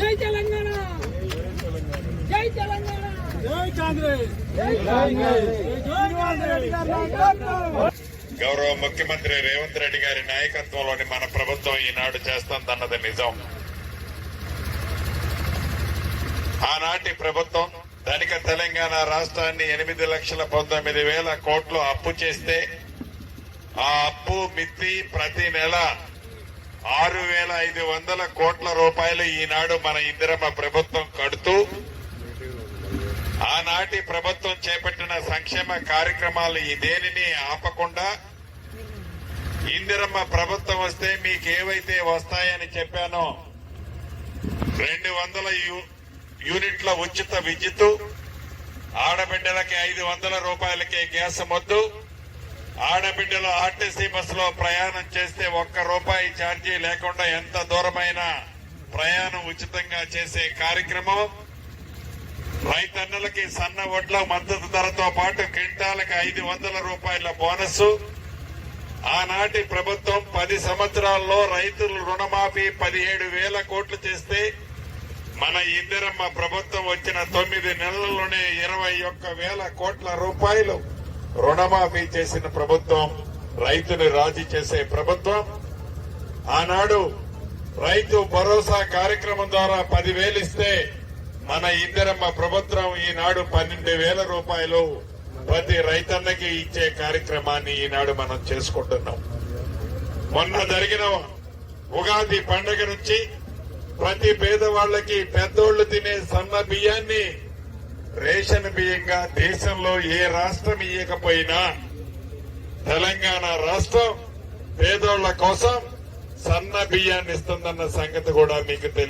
జై తెలంగాణ! జై తెలంగాణ! గౌరవ ముఖ్యమంత్రి రేవంత్ రెడ్డి గారి నాయకత్వంలోని మన ప్రభుత్వం ఈనాడు చేస్తుందన్నది నిజం. ఆనాటి ప్రభుత్వం ధనిక తెలంగాణ రాష్ట్రాన్ని ఎనిమిది లక్షల పంతొమ్మిది వేల కోట్లు అప్పు చేస్తే ఆ అప్పు మిత్తి ప్రతి నెల ఆరు వేల ఐదు వందల కోట్ల రూపాయలు ఈనాడు మన ఇందిరమ్మ ప్రభుత్వం కడుతూ ఆనాటి ప్రభుత్వం చేపట్టిన సంక్షేమ కార్యక్రమాలు దేనిని ఆపకుండా ఇందిరమ్మ ప్రభుత్వం వస్తే మీకు ఏవైతే వస్తాయని చెప్పానో రెండు వందల యూ- యూనిట్ల ఉచిత విద్యుత్ ఆడబిడ్డలకి ఐదు వందల రూపాయలకే గ్యాస్ మొద్దు ఆడబిడ్డలు ఆర్టీసీ బస్సులో ప్రయాణం చేస్తే ఒక్క రూపాయి ఛార్జీ లేకుండా ఎంత దూరమైన ప్రయాణం ఉచితంగా చేసే కార్యక్రమం. రైతన్నలకి సన్న వడ్ల మద్దతు ధరతో పాటు క్వింటాలకు ఐదు వందల రూపాయల బోనస్ ఆనాటి ప్రభుత్వం పది సంవత్సరాల్లో రైతులు రుణమాఫీ పదిహేడు వేల కోట్లు చేస్తే మన ఇందిరమ్మ ప్రభుత్వం వచ్చిన తొమ్మిది నెలల్లోనే ఇరవై ఒక్క వేల కోట్ల రూపాయలు. రుణమాఫీ చేసిన ప్రభుత్వం రైతుని రాజీ చేసే ప్రభుత్వం ఆనాడు రైతు భరోసా కార్యక్రమం ద్వారా పదివేలు ఇస్తే మన ఇందిరమ్మ ప్రభుత్వం ఈనాడు పన్నెండు వేల రూపాయలు ప్రతి రైతన్నకి ఇచ్చే కార్యక్రమాన్ని ఈనాడు మనం చేసుకుంటున్నాం. మొన్న జరిగిన ఉగాది పండుగ నుంచి ప్రతి పేదవాళ్ళకి పెద్దోళ్ళు తినే సన్న బియ్యాన్ని రేషన్ బియ్యంగా దేశంలో ఏ రాష్ట్రం ఇయ్యకపోయినా తెలంగాణ రాష్ట్రం పేదోళ్ళ కోసం సన్న బియ్యాన్ని ఇస్తుందన్న సంగతి కూడా మీకు తెలియదు